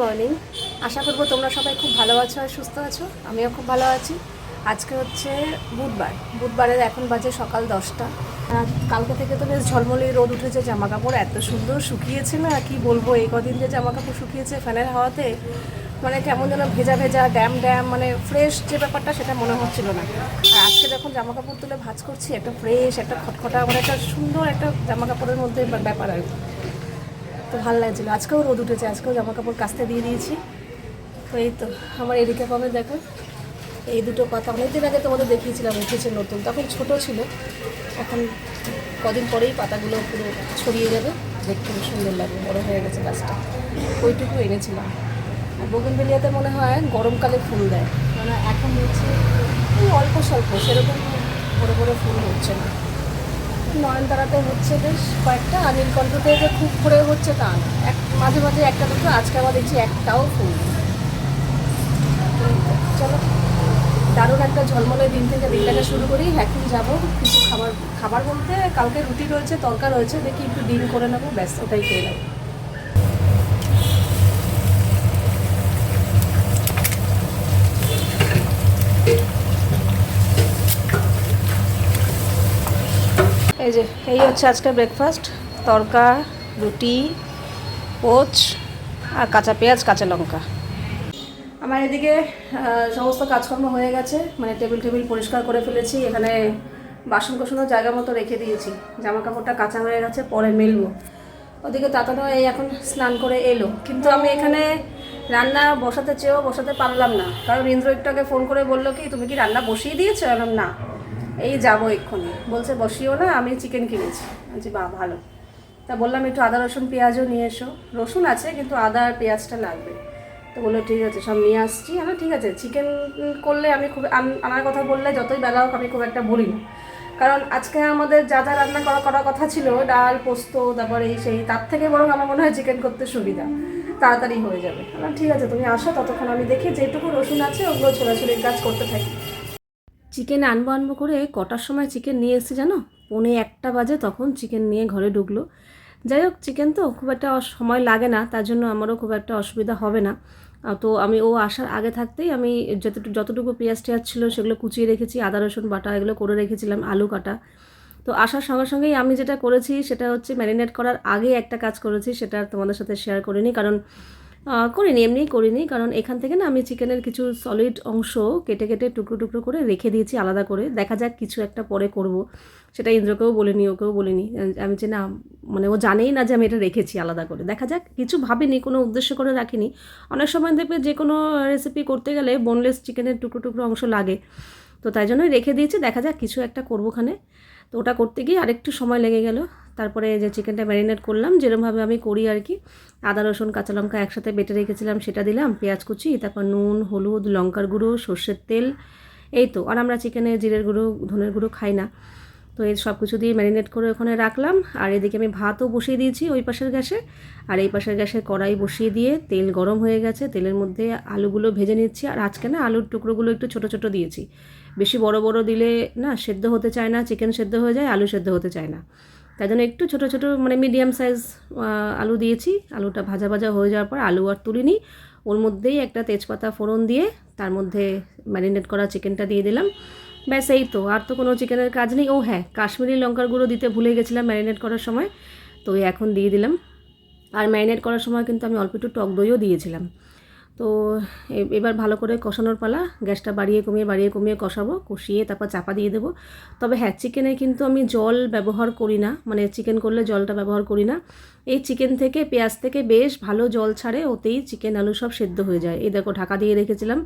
Morning আশা করব তোমরা সবাই খুব ভালো আছো আর সুস্থ আছো। আমিও খুব ভালো আছি। আজকে হচ্ছে বুধবার। বুধবারের এখন বাজে সকাল দশটা। কালকে থেকে তো বেশ ঝলমলে রোদ উঠেছে জামা কাপড় এত সুন্দর শুকিয়েছে না, কি বলব? এই কদিন যে জামা কাপড় শুকিয়েছে ফ্যানের হাওয়াতে মানে কেমন যেন ভেজা ভেজা, ড্যাম ড্যাম মানে ফ্রেশ যে ব্যাপারটা সেটা মনে হচ্ছিল না। আর আজকে যখন জামা কাপড় তুলে ভাজ করছি, একটা ফ্রেশ একটা খটখটা মানে একটা সুন্দর একটা জামা কাপড়ের মধ্যে ব্যাপার আর তো ভালো লাগছিল। আজকেও রোদ উঠেছে, আজকেও জামা কাপড় কাচতে দিয়ে দিয়েছি। তো এই তো, আমার এদিকে পাবে দেখো, এই দুটো পাতা। অনেকদিন আগে তোমাদের দেখিয়েছিলাম, উঠেছে নতুন, তখন ছোট ছিল। এখন কদিন পরেই পাতাগুলো পুরো ছড়িয়ে যাবে। দেখতে খুব সুন্দর লাগবে, বড় হয়ে গেছে গাছটা। ওইটুকু এনেছিলাম। আর বগনবেলিয়াতে মনে হয় গরমকালে ফুল দেয়। মানে এখন হচ্ছে অল্প স্বল্প, সেরকম বড় বড় ফুল হচ্ছে না। নয়নতারাতে হচ্ছে বেশ কয়েকটা, আর নীলকণ্ঠতে যে খুব করে হচ্ছে তা এক, মাঝে মাঝে একটা দুটো, আজকে আবার দেখছি একটাও ফুল। চলো, দারুণ একটা ঝলমলে দিন থেকে দিনটাকে শুরু করি। এখন যাব কিছু খাবার খাবার বলতে কালকে রুটি রয়েছে, তরকা রয়েছে, দেখি একটু ডিম করে নেব, ব্যাস, ওটাই খেয়ে নেব। এই যে, এই হচ্ছে আজকে ব্রেকফাস্ট তরকা, রুটি পোচ আর কাঁচা পেঁয়াজ, কাঁচা লঙ্কা। আমার এদিকে সমস্ত কাজকর্ম হয়ে গেছে। মানে টেবিল টেবিল পরিষ্কার করে ফেলেছি। এখানে বাসন কোসনও জায়গা মতো রেখে দিয়েছি। জামা কাপড়টা কাঁচা হয়ে গেছে, পরে মেলবো। ওদিকে তাতানো এই এখন স্নান করে এলো। কিন্তু আমি এখানে রান্না বসাতে চেয়েও বসাতে পারলাম না। কারণ ইন্দ্র ফোন করে বলল কি, তুমি কি রান্না বসিয়ে দিয়েছ? এরকম না। এই যাব এক্ষুনি। বলছে, বসিও না, আমি চিকেন কিনেছি। বলছি বা ভালো। তা বললাম, একটু আদা, রসুন, পেঁয়াজও নিয়ে এসো। রসুন আছে, কিন্তু আদা আর পেঁয়াজটা লাগবে। তো বলল, ঠিক আছে, সব নিয়ে আসছি। আমি ঠিক আছে চিকেন করলে আমি খুব আন- আনার কথা বললে যতই বেলা হোক আমি খুব একটা বলি না। কারণ আজকে আমাদের যা যা রান্না করা, করার কথা ছিল, ডাল, পোস্ত, তারপরে এই সেই, তার থেকে বরং আমার মনে হয় চিকেন করতে সুবিধা। তাড়াতাড়ি হয়ে যাবে। ঠিক আছে, তুমি আসো, ততক্ষণ আমি দেখি, যেটুকু রসুন আছে, ওগুলো ছোড়াছুড়ির কাজ করতে থাকি। চিকেন আনব আনব করে কটার সময় চিকেন নিয়ে এসেছি জানো? পৌনে একটা বাজে তখন চিকেন নিয়ে ঘরে ঢুকলো। যাই হোক, চিকেন তো খুব একটা সময় লাগে না, তার জন্য আমারও খুব একটা অসুবিধা হবে না। তো আমি, ও আসার আগে থাকতেই আমি যতটুকু যতটুকু পেঁয়াজ টেয়াজ ছিল সেগুলো কুচিয়ে রেখেছি, আদা, রসুন বাটা এগুলো করে রেখেছিলাম, আলু কাটা। তো আসার সঙ্গে সঙ্গেই আমি যেটা করেছি সেটা হচ্ছে ম্যারিনেট করার আগে একটা কাজ করেছি, সেটা তোমাদের সাথে শেয়ার করিনি, কারণ করিনি, এমনিই করিনি। কারণ এখান থেকে না আমি চিকেনের কিছু সলিড অংশ কেটে কেটে, টুকরো টুকরো করে রেখে দিয়েছি আলাদা করে। দেখা যাক কিছু একটা পরে করব। সেটা ইন্দ্রকেও বলিনি, ওকেও বলিনি। আমি যে না মানে ও জানেই না যে আমি এটা রেখেছি আলাদা করে। দেখা যাক, কিছু ভাবিনি, কোনো উদ্দেশ্য করে রাখিনি। অনেক সময় দেখবে যে কোনো রেসিপি করতে গেলে বোনলেস চিকেনের টুকরো টুকরো অংশ লাগে। তো তাই জন্যই রেখে দিয়েছি, দেখা যাক কিছু একটা করবোখানে তো ওটা করতে গিয়ে আরেকটু সময় লেগে গেল। তারপরে যে চিকেনটা ম্যারিনেট করলাম যেরকমভাবে আমি করি আর কি, আদা, রসুন, কাঁচা লঙ্কা একসাথে বেটে রেখেছিলাম, সেটা দিলাম, পেঁয়াজ কুচি, তারপর নুন, হলুদ, লঙ্কার গুঁড়ো, সর্ষের তেল, এই তো। আর আমরা চিকেনে জিরের গুঁড়ো, ধনের গুঁড়ো খাই না। তো এই সব কিছু দিয়ে ম্যারিনেট করে ওখানে রাখলাম, আর এদিকে আমি ভাতও বসিয়ে দিয়েছি ওই পাশের গ্যাসে। আর এই পাশের গ্যাসে কড়াই বসিয়ে দিয়ে তেল গরম হয়ে গেছে, তেলের মধ্যে আলুগুলো ভেজে নিচ্ছি। আর আজকে না আলুর টুকরোগুলো একটু ছোট ছোট দিয়েছি। বেশি বড় বড় দিলে না সেদ্ধ হতে চায় না চিকেন সেদ্ধ হয়ে যায়, আলু সেদ্ধ হতে চায় না। তাই জন্য একটু ছোট ছোট মানে মিডিয়াম সাইজ আলু দিয়েছি। আলুটা ভাজা ভাজা হয়ে যাওয়ার পর আলু আর তুলিনি। ওর মধ্যেই একটা তেজপাতা ফোড়ন দিয়ে তার মধ্যে ম্যারিনেট করা চিকেনটা দিয়ে দিলাম। ব্যাস, এই তো। আর তো কোনো চিকেনের কাজ নেই। ও হ্যাঁ কাশ্মীরি লঙ্কার গুঁড়ো দিতে ভুলে গেছিলাম ম্যারিনেট করার সময়। তো এখন দিয়ে দিলাম। আর ম্যারিনেট করার সময় কিন্তু আমি অল্প একটু টক দইও দিয়েছিলাম। তো এবার ভালো করে কষানোর পালা, গ্যাসটা বাড়িয়ে কমিয়ে বাড়িয়ে কমিয়ে কষাবো, কষিয়ে তারপর চাপা দিয়ে দেবো। তবে হ্যাঁ চিকেনে কিন্তু আমি জল ব্যবহার করি না মানে চিকেন করলে জলটা ব্যবহার করি না। এই চিকেন থেকে, পেঁয়াজ থেকে বেশ ভালো জল ছাড়ে, ওতেই চিকেন আলু সব সেদ্ধ হয়ে যায়। এই দেখো ঢাকা দিয়ে রেখেছিলাম,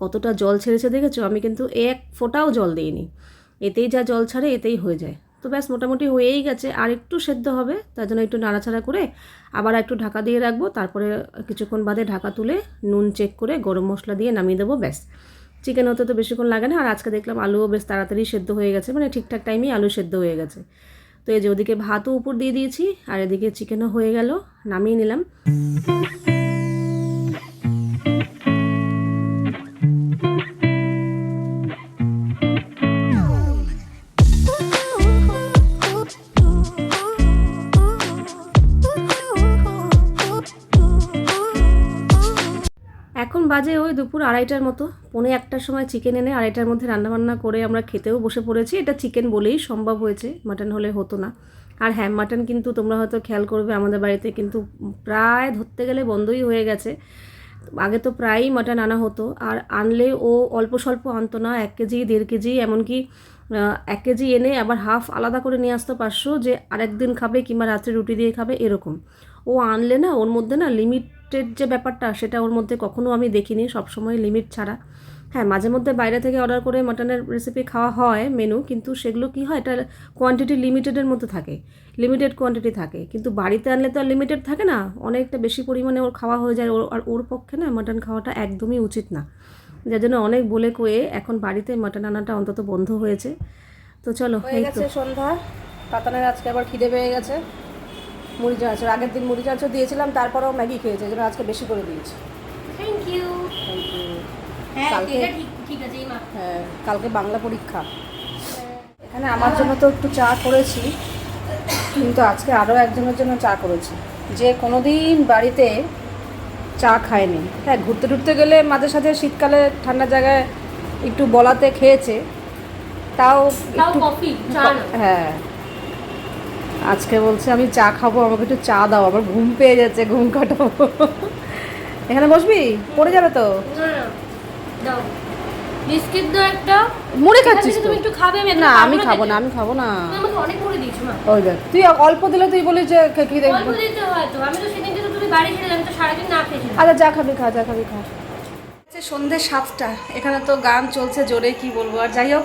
কতটা জল ছেড়েছে দেখেছ? আমি কিন্তু এক ফোঁটাও জল দিইনি। এতেই যা জল ছাড়ে, এতেই হয়ে যায়। তো ব্যাস মোটামুটি হয়েই গেছে। আর একটু সেদ্ধ হবে, তার জন্য একটু নাড়াচাড়া করে আবার একটু ঢাকা দিয়ে রাখব, তারপরে কিছুক্ষণ বাদে ঢাকা তুলে নুন চেক করে গরম মশলা দিয়ে নামিয়ে দেবো, ব্যাস। চিকেন হতে তো বেশিক্ষণ লাগে না, আর আজকে দেখলাম আলুও বেশ তাড়াতাড়ি সেদ্ধ হয়ে গেছে মানে ঠিকঠাক টাইমেই আলু সেদ্ধ হয়ে গেছে। তো এই যে ওদিকে ভাতও উপর দিয়ে দিয়েছি, আর এদিকে চিকেনও হয়ে গেল, নামিয়ে নিলাম। বাজে ওই দুপুর আড়াইটার মতো। পৌনে একটার সময় চিকেন এনে আড়াইটার মধ্যে রান্নাবান্না করে আমরা খেতেও বসে পড়েছি। এটা চিকেন বলেই সম্ভব হয়েছে মাটন হলে হতো না। আর হ্যাঁ মাটন কিন্তু তোমরা হয়তো খেয়াল করবে, আমাদের বাড়িতে কিন্তু প্রায় ধরতে গেলে বন্ধই হয়ে গেছে। আগে তো প্রায়ই মাটন আনা হতো, আর আনলে ও অল্প স্বল্প আনতো না, এক কেজি, দেড় কেজি, এমনকি এক কেজি এনে আবার হাফ আলাদা করে নিয়ে আসতো পাঁচশো, যে আরেকদিন খাবে কিংবা রাত্রে রুটি দিয়ে খাবে এরকম। ও আনলে না ওর মধ্যে না লিমিটেড যে ব্যাপারটা সেটা ওর মধ্যে কখনো আমি দেখিনি সবসময় লিমিট ছাড়া। হ্যাঁ মাঝে মধ্যে বাইরে থেকে অর্ডার করে মাটনের রেসিপি খাওয়া হয় মেনু কিন্তু সেগুলো কি হয়? এটা কোয়ান্টিটি লিমিটেডের মধ্যে থাকে লিমিটেড কোয়ান্টিটি থাকে। কিন্তু বাড়িতে আনলে তো আর লিমিটেড থাকে না অনেকটা বেশি পরিমাণে ওর খাওয়া হয়ে যায় ওর- আর ওর পক্ষে না মাটন খাওয়াটা একদমই উচিত না। যার জন্য অনেক বলে কয়ে এখন বাড়িতে মাটন আনাটা অন্তত বন্ধ হয়েছে। তো চলো হয়ে গেছে সন্ধ্যা কাতানের আজকে আবার খিদে পেয়ে গেছে। মুড়ি চানাচুর আগের দিন মুড়ি চানাচুর দিয়েছিলাম তারপরেও ম্যাগি খেয়েছে যেন আজকে বেশি করে দিয়েছি। থ্যাংক ইউ হ্যাঁ কালকে- হ্যাঁ কালকে বাংলা পরীক্ষা। এখানে আমার জন্য তো একটু চা করেছি কিন্তু আজকে আরও একজনের জন্য চা করেছি। যে কোনো দিন বাড়িতে চা খায়নি। হ্যাঁ ঘুরতে টুরতে গেলে মাঝে সাঝে শীতকালে ঠান্ডা জায়গায় একটু বলাতে খেয়েছে তাও হ্যাঁ। আজকে বলছে আমি চা খাব আমাকে একটু চা দাও আমার ঘুম পেয়ে যাচ্ছে ঘুম কাটাবো। এখানে বসবি? পড়ে যাবে তো? না, না, বিস্কিট দাও একটা। মুড়ে খাচ্ছিস তুমি একটু খাবে না আমি খাব না আমি খাব না। আমাকে অনেক করে দিয়েছ মা। ওই দেখ তুই অল্প দিলে তুই বলিস যে খে- কি অল্প দেখব দিতে হয় তো আমি তো সেদিনকে তো তুমি বাড়ি ছেড়ে আমি তো সারাদিন না খেয়েছিলাম আচ্ছা যা খাবি খা যা খাবি খা। সন্ধে সাতটা এখানে তো গান চলছে জোরে কি বলব আর যাই হোক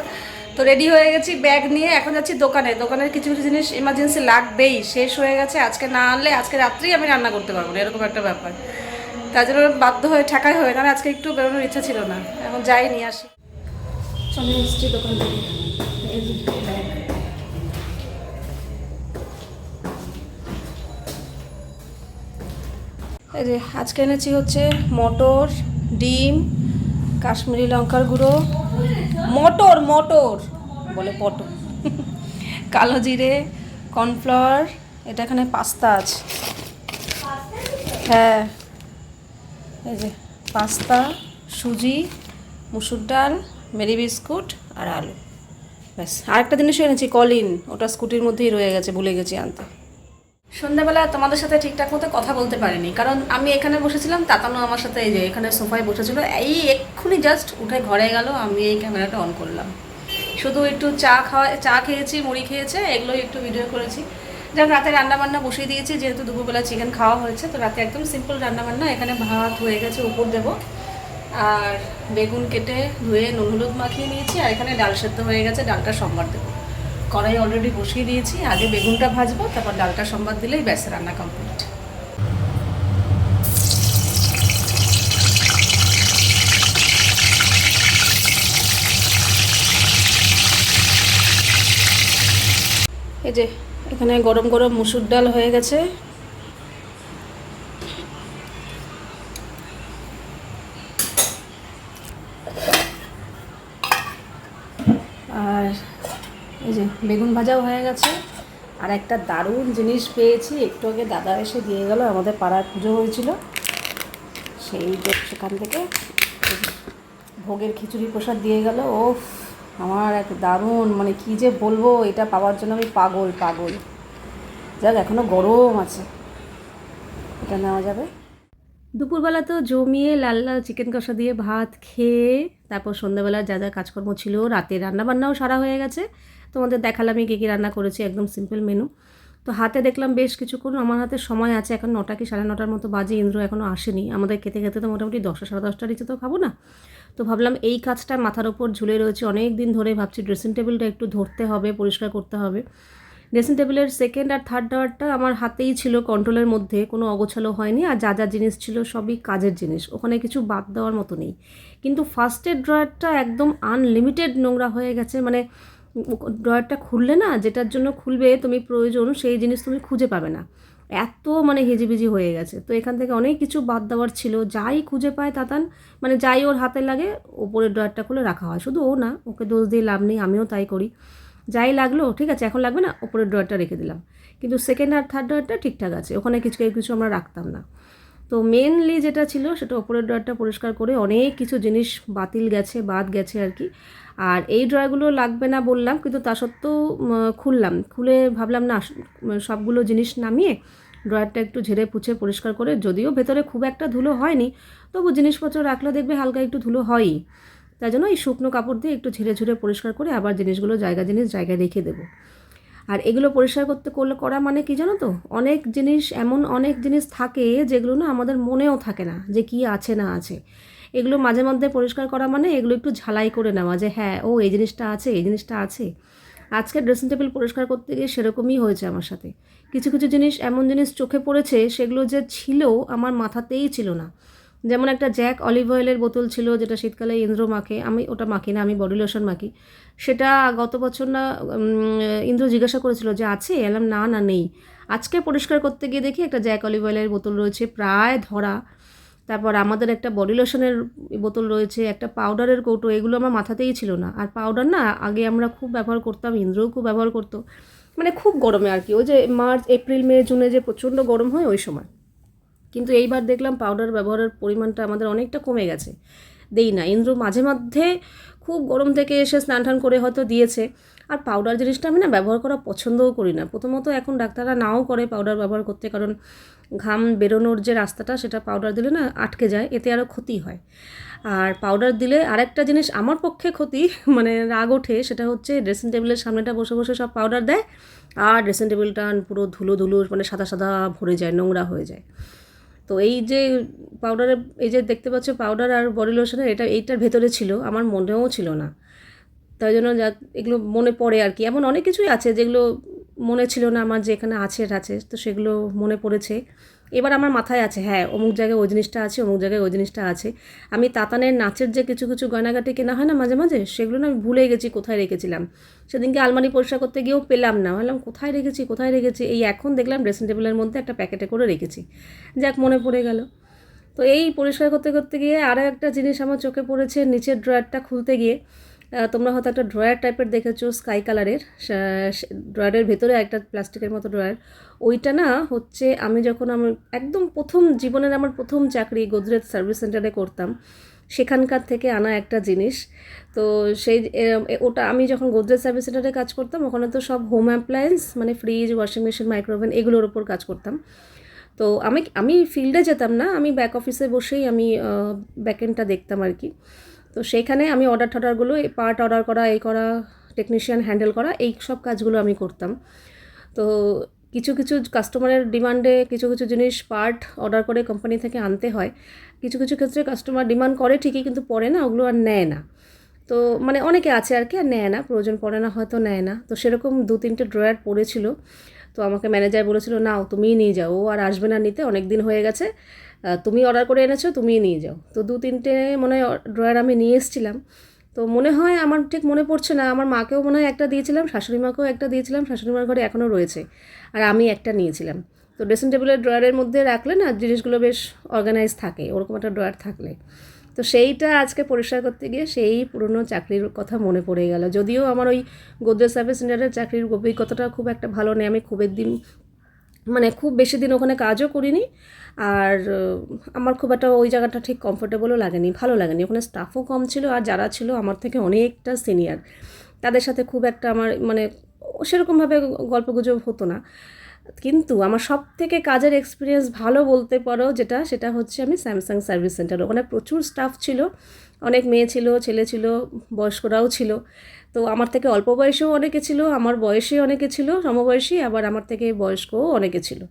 তো রেডি হয়ে গেছি ব্যাগ নিয়ে এখন যাচ্ছি দোকানে। দোকানের কিছু কিছু জিনিস এমার্জেন্সি লাগবেই শেষ হয়ে গেছে। আজকে না আনলে আজকে রাত্রেই আমি রান্না করতে পারব না এরকম একটা ব্যাপার। তার জন্য বাধ্য হয়ে ঠেকাই হয়ে কারণ আজকে একটু বেরোনোর ইচ্ছা ছিল না। এখন যাই নিয়ে আসি। চলে এসছি দোকান থেকে। এই যে আজকে এনেছি হচ্ছে মটর ডিম কাশ্মীরি লঙ্কার গুঁড়ো মটর মটর, বলে পটল। কালো জিরে, কর্নফ্লাওয়ার, এটা এখানে পাস্তা আছে। হ্যাঁ। এই যে পাস্তা, সুজি, মুসুর ডাল, মেরি বিস্কুট আর আলু। ব্যাস, আরেকটা জিনিসও এনেছি, কলিন। ওটা স্কুটির মধ্যেই রয়ে গেছে, ভুলে গেছি আনতে। সন্ধ্যাবেলা তোমাদের সাথে ঠিকঠাক মতো কথা বলতে পারিনি। কারণ আমি এখানে বসেছিলাম, তাতানো আমার সাথে এই যে এখানে সোফায় বসেছিল, এই এক্ষুনি জাস্ট উঠে ঘরে গেল, আমি এই ক্যামেরাটা অন করলাম। শুধু একটু চা খাওয়া, চা খেয়েছি, মুড়ি খেয়েছে, এগুলোই একটু ভিডিও করেছি। যেমন রাতে রান্নাবান্না বসিয়ে দিয়েছি, যেহেতু দুপুরবেলা চিকেন খাওয়া হয়েছে, তো রাতে একদম সিম্পল রান্নাবান্না, এখানে ভাত হয়ে গেছে, উপর দেবো। আর বেগুন কেটে ধুয়ে নুন হলুদ মাখিয়ে নিয়েছি, আর এখানে ডাল সেদ্ধ হয়ে গেছে, ডালটা সম্বার দেবো। কড়াই অলরেডি বসিয়ে দিয়েছি, আগে বেগুনটা ভাজবো, তারপর ডালটা সম্বাদ দিলেই ব্যাস, রান্না কমপ্লিট এই যে, এখানে গরম গরম মুসুর ডাল হয়ে গেছে। আর এই যে, বেগুন ভাজাও হয়ে গেছে। আর একটা দারুণ জিনিস পেয়েছি, একটু আগে দাদা এসে দিয়ে গেল, আমাদের পাড়ার পুজো হয়েছিল। সেই সেখান থেকে ভোগের খিচুড়ি প্রসাদ দিয়ে গেল। ও আমার এক দারুণ মানে কি যে বলব, এটা পাওয়ার জন্য আমি পাগল পাগল। যাক এখনও গরম আছে। এটা নেওয়া যাবে। দুপুরবেলা তো জমিয়ে লাল লাল চিকেন কষা দিয়ে ভাত খেয়ে তারপর সন্ধ্যাবেলা যা যা কাজকর্ম ছিল, রাতে রান্নাবান্নাও সারা হয়ে গেছে। তোমাদের দেখালামই কী কী রান্না করেছি, একদম সিম্পল মেনু তো হাতে দেখলাম বেশ কিছুক্ষণ, আমার হাতে সময় আছে, এখন নটা কি সাড়ে নটার মতো বাজে, ইন্দ্র এখনও আসেনি। আমাদের খেতে খেতে তো মোটামুটি দশটা, সাড়ে দশটার নিচে তো খাব না। তো ভাবলাম এই কাজটা মাথার ওপর ঝুলে রয়েছে অনেক দিন ধরে ভাবছি ড্রেসিং টেবিলটা একটু ধরতে হবে, পরিষ্কার করতে হবে। ড্রেসিং টেবিলের সেকেন্ড আর থার্ড ড্রয়ারটা আমার হাতেই ছিল কন্ট্রোলের মধ্যে। কোনো অগোছালো হয়নি আর যা যা জিনিস ছিল সবই কাজের জিনিস। ওখানে কিছু বাদ দেওয়ার মতো নেই। কিন্তু ফার্স্টের ড্রয়ারটা একদম আনলিমিটেড নোংরা হয়ে গেছে। মানে ড্রয়ারটা খুললে না, যেটার জন্য খুলবে তুমি প্রয়োজন, সেই জিনিস তুমি খুঁজে পাবে না। এত মানে হিজিবিজি হয়ে গেছে। তো এখান থেকে অনেক কিছু বাদ দেওয়ার ছিল। যাই খুঁজে পায় তাতান মানে যাই ওর হাতে লাগে, ওপরের ড্রয়ারটা খুলে রাখা হয়। শুধু ও না, ওকে দোষ দিয়ে লাভ নেই, আমিও তাই করি। যাই লাগল, ঠিক আছে, এখন লাগবে না ওপরের ড্রয়ারটা রেখে দিলাম। কিন্তু সেকেন্ড আর থার্ড ড্রয়ারটা ঠিকঠাক আছে, ওখানে কিছু কিছু আমরা রাখতাম না। তো মেনলি যেটা ছিল, সেটা ওপরের ড্রয়ারটা পরিষ্কার করে অনেক কিছু জিনিস বাতিল গেছে, বাদ গেছে আর কি। আর এই ড্রয়ারগুলো লাগবে না বললাম, কিন্তু তা সত্ত্বেও খুললাম। খুলে ভাবলাম, না সবগুলো জিনিস নামিয়ে ড্রয়ারটা একটু ঝেড়ে পুছে পরিষ্কার করে, যদিও ভেতরে খুব একটা ধুলো হয়নি, তবু জিনিসপত্র রাখলে দেখবে হালকা একটু ধুলো হয়ই। তাই জন্য এই শুকনো কাপড় দিয়ে একটু ঝেড়ে ঝুড়ে পরিষ্কার করে আবার জিনিসগুলো জায়গা জিনিস জায়গায় রেখে দেবো। আর এগুলো পরিষ্কার করতে করলে করা মানে কি জানো তো? অনেক জিনিস, এমন অনেক জিনিস থাকে যেগুলো না আমাদের মনেও থাকে না যে কি আছে না আছে। এগুলো মাঝে মধ্যে পরিষ্কার করা মানে এগুলো একটু ঝালাই করে নেওয়া যে হ্যাঁ ও এই জিনিসটা আছে, এই জিনিসটা আছে। আজকে ড্রেসিং টেবিল পরিষ্কার করতে গিয়ে সেরকমই হয়েছে আমার সাথে। কিছু কিছু জিনিস এমন জিনিস চোখে পড়েছে সেগুলো যে ছিল আমার মাথাতেই ছিল না। যেমন একটা জ্যাক অলিভ অয়েলের বোতল ছিল, যেটা শীতকালে ইন্দ্র মাখে, আমি ওটা মাখি না, আমি বডি লোশন মাখি। সেটা গত বছর না ইন্দ্র জিজ্ঞাসা করেছিল যে, আছে? এলাম না না, নেই। আজকে পরিষ্কার করতে গিয়ে দেখি একটা জ্যাক অলিভ অয়েলের বোতল রয়েছে, প্রায় ধরা। তারপর আমাদের একটা বডি লোশনের বোতল রয়েছে, একটা পাউডারের কৌটো, এগুলো আমার মাথাতেই ছিল না। আর পাউডার না, আগে আমরা খুব ব্যবহার করতাম, ইন্দ্রও খুব ব্যবহার করতো। মানে খুব গরমে আর কি, ওই যে মার্চ, এপ্রিল, মে, জুনে যে প্রচণ্ড গরম হয়, ওই সময়। কিন্তু এইবার দেখলাম পাউডার ব্যবহারের পরিমাণটা আমাদের অনেকটা কমে গেছে। দেই না, ইন্দ্র মাঝে মধ্যে খুব গরম থেকে এসে স্নান টান করে হয়তো দিয়েছে। আর পাউডার জিনিসটা আমি না ব্যবহার করা পছন্দও করি না। প্রথমত এখন ডাক্তাররা নাও করে পাউডার ব্যবহার করতে, কারণ ঘাম বেরোনোর যে রাস্তাটা, সেটা পাউডার দিলে না আটকে যায়, এতে আরও ক্ষতি হয়। আর পাউডার দিলে আরেকটা জিনিস আমার পক্ষে ক্ষতি মানে রাগ ওঠে, সেটা হচ্ছে ড্রেসিং টেবিলের সামনেটা বসে বসে সব পাউডার দেয়, আর ড্রেসিং টেবিলটা পুরো ধুলো ধুলো মানে সাদা সাদা ভরে যায়, নোংরা হয়ে যায়। তো এই যে পাউডারে এই যে দেখতে পাচ্ছ পাউডার আর বডি লোশনের এটা এইটার ভেতরে ছিল, আমার মনেও ছিল না। তাই জন্য যা, এগুলো মনে পড়ে আর কি। এমন অনেক কিছুই আছে যেগুলো মনে ছিল না আমার যে এখানে আছে আছে, তো সেগুলো মনে পড়েছে। এবার আমার মাথায় আছে হ্যাঁ অমুক জায়গায় ওই জিনিসটা আছে, অমুক জায়গায় ওই জিনিসটা আছে। আমি তাতানের নাচের যে কিছু কিছু গয়নাগাটি কেনা হয় না মাঝে মাঝে, সেগুলো না আমি ভুলে গেছি কোথায় রেখেছিলাম। সেদিনকে আলমারি পরিষ্কার করতে গিয়েও পেলাম না। ভাবলাম, কোথায় রেখেছি কোথায় রেখেছি? এই এখন দেখলাম ড্রেসিং টেবিলের মধ্যে একটা প্যাকেটে করে রেখেছি। যাক, মনে পড়ে গেল। তো এই পরিষ্কার করতে করতে গিয়ে আরও একটা জিনিস আমার চোখে পড়েছে, নিচের ড্রয়ারটা খুলতে গিয়ে। তোমরা হয়তো একটা ড্রয়ার টাইপের দেখেছ স্কাই কালারের ড্রয়ারের ভেতরে একটা প্লাস্টিকের মতো ড্রয়ার ওইটা না হচ্ছে আমি যখন আমার একদম প্রথম জীবনের আমার প্রথম চাকরি গোদরেজ সার্ভিস সেন্টারে করতাম, সেখানকার থেকে আনা একটা জিনিস। তো সেই ওটা আমি যখন গোদরেজ সার্ভিস সেন্টারে কাজ করতাম, ওখানে তো সব হোম অ্যাপ্লায়েন্স মানে fridge washing machine micro oven এগুলোর ওপর কাজ করতাম। তো আমি আমি ফিল্ডে যেতাম না, আমি ব্যাক অফিসে বসেই আমি ব্যাকেন্ডটা দেখতাম আর কি। তো সেইখানে আমি অর্ডার টর্ডারগুলো পার্ট অর্ডার করা, এই করা টেকনিশিয়ান হ্যান্ডেল করা, এই সব কাজগুলো আমি করতাম। তো কিছু কিছু কাস্টমারের ডিমান্ডে কিছু কিছু জিনিস পার্ট অর্ডার করে কোম্পানি থেকে আনতে হয়। কিছু কিছু ক্ষেত্রে কাস্টমার ডিমান্ড করে ঠিকই কিন্তু পরে না, ওগুলো আর নেয় না। তো মানে অনেকে আছে আর কি, আর নেয় না, প্রয়োজন পড়ে না, হয়তো নেয় না। তো সেরকম দু, তিনটে ড্রয়ার পড়েছিল। তো আমাকে ম্যানেজার বলেছিল, নাও, তুমিই নিয়ে যাও। ও আর আসবে না নিতে অনেক দিন হয়ে গেছে। তুমি অর্ডার করে এনেছো, তুমিই নিয়ে যাও। তো দু তিনটে মনে হয় ড্রয়ার আমি নিয়ে এসেছিলাম। তো মনে হয় আমার ঠিক মনে পড়ছে না, আমার মাকেও মনে হয় একটা দিয়েছিলাম, শাশুড়ি মাকেও একটা দিয়েছিলাম, শাশুড়ি মার ঘরে এখনও রয়েছে। আর আমি একটা নিয়েছিলাম। তো ড্রেসিং টেবিলের ড্রয়ারের মধ্যে রাখলে না জিনিসগুলো বেশ অর্গানাইজ থাকে, ওরকম একটা ড্রয়ার থাকলে। তো সেইটা আজকে পরিষ্কার করতে গিয়ে সেই পুরনো চাকরির কথা মনে পড়ে গেল। যদিও আমার ওই গোদরেজ সার্ভিস সেন্টারের চাকরির অভিজ্ঞতাটা খুব একটা ভালো নেই, আমি খুব একদিন মানে খুব বেশি দিন ওখানে কাজও করিনি আর আমার খুব একটা ওই জায়গাটা ঠিক কমফোর্টেবলও লাগেনি, ভালো লাগেনি। ওখানে স্টাফও কম ছিল আর যারা ছিল আমার থেকে অনেকটা সিনিয়র তাদের সাথে খুব একটা আমার মানে সেরকমভাবে গল্পগুজব হতো না। কিন্তু আমার সব থেকে কাজের এক্সপিরিয়েন্স ভালো বলতে পারো যেটা, সেটা হচ্ছে আমি স্যামসাং সার্ভিস সেন্টার ওখানে প্রচুর স্টাফ ছিল। অনেক মেয়ে ছিল, ছেলে ছিল, বয়স্করাও ছিল। তো আমার থেকে অল্প বয়সেও অনেকে ছিল, আমার বয়সে অনেকে ছিল, সমবয়সী, আবার আমার থেকে বয়স্কও অনেকে ছিল।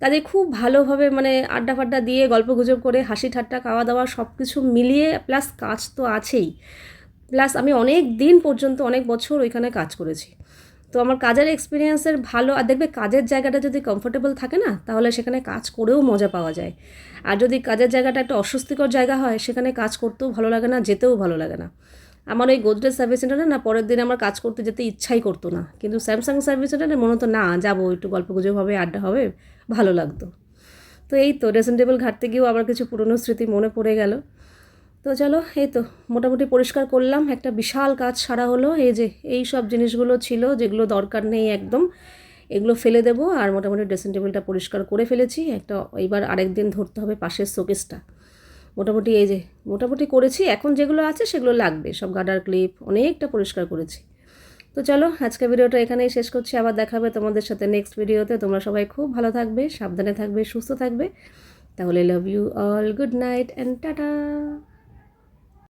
তাদের খুব ভালোভাবে মানে আড্ডা ফাড্ডা দিয়ে, গল্প গুজব করে, হাসি ঠাট্টা, খাওয়া দাওয়া সব কিছু মিলিয়ে প্লাস কাজ তো আছেই। প্লাস আমি অনেক দিন পর্যন্ত, অনেক বছর ওইখানে কাজ করেছি। তো আমার কাজের এক্সপিরিয়েন্সের ভালো, আর দেখবে কাজের জায়গাটা যদি কমফোর্টেবল থাকে না, তাহলে সেখানে কাজ করেও মজা পাওয়া যায়। আর যদি কাজের জায়গাটা একটা অস্বস্তিকর জায়গা হয়, সেখানে কাজ করতেও ভালো লাগে না, যেতেও ভালো লাগে না। আমার ওই গোদরেজ সার্ভিস সেন্টারে না, পরের দিন আমার কাজ করতে যেতে ইচ্ছাই করতো না। কিন্তু স্যামসাং সার্ভিস সেন্টারে মনে হতো, না, যাব, একটু গল্প গুজব হবে, আড্ডা হবে, ভালো লাগতো। তো এই তো ড্রেসিং টেবিল ঘাটতে গিয়েও আবার কিছু পুরনো স্মৃতি মনে পড়ে গেল। তো চলো, এই তো মোটামুটি পরিষ্কার করলাম। একটা বিশাল কাজ সারা হলো। এই যে, এই সব জিনিসগুলো ছিল, যেগুলো দরকার নেই একদম, এগুলো ফেলে দেবো আর মোটামুটি ড্রেসিং টেবিলটা পরিষ্কার করে ফেলেছি। একটা, এইবার আরেক দিন ধরতে হবে পাশের শোকেসটা। মোটামুটি এই যে, মোটামুটি করেছি। এখন যেগুলো আছে সেগুলো লাগবে। সব গার্ডার ক্লিপ অনেকটা পরিষ্কার করেছি। তো চলো আজকে ভিডিওটা এখানেই শেষ করছি। আবার দেখাবে তোমাদের সাথে নেক্সট ভিডিওতে তোমরা সবাই খুব ভালো থাকবে, সাবধানে থাকবে, সুস্থ থাকবে। তাহলে love you all good night and tata